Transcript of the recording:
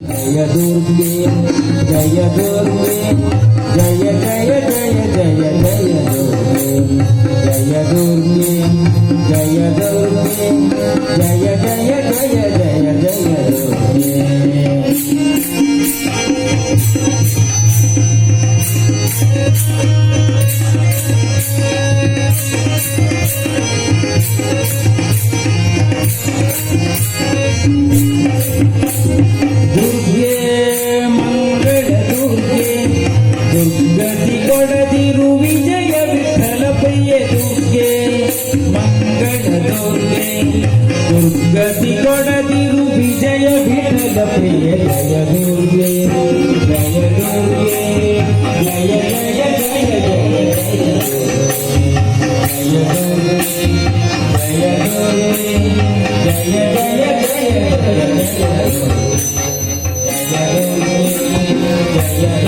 Jaya దుర్గే Jaya దుర్గే Jaya Jaya Jaya Jaya Jaya దుర్గే Jaya దుర్గే Jaya దుర్గే Jaya Jaya Jaya Jaya Jaya దుర్గే Thank you. ತಿರುವಿಜಯ Vittala ಪಯ್ಯ Durga ಮಂಗಳ ದುರ್ಗೆ ದುರ್ಗತಿ ಕೊಡದಿರು ವಿಜಯ ವಿಠಲ ಪಯ್ಯ ಜಯ ದುರ್ಗೆ ಜಯ ದುರ್ಗೆ ಜಯ ಜಯ ಜಯ ಜಯ ಜಯ ದುರ್ಗೆ ಜಯ ದುರ್ಗೆ ಜಯ ಜಯ ಜಯ ಜಯ ಜಯ ದುರ್ಗೆ ಜಯ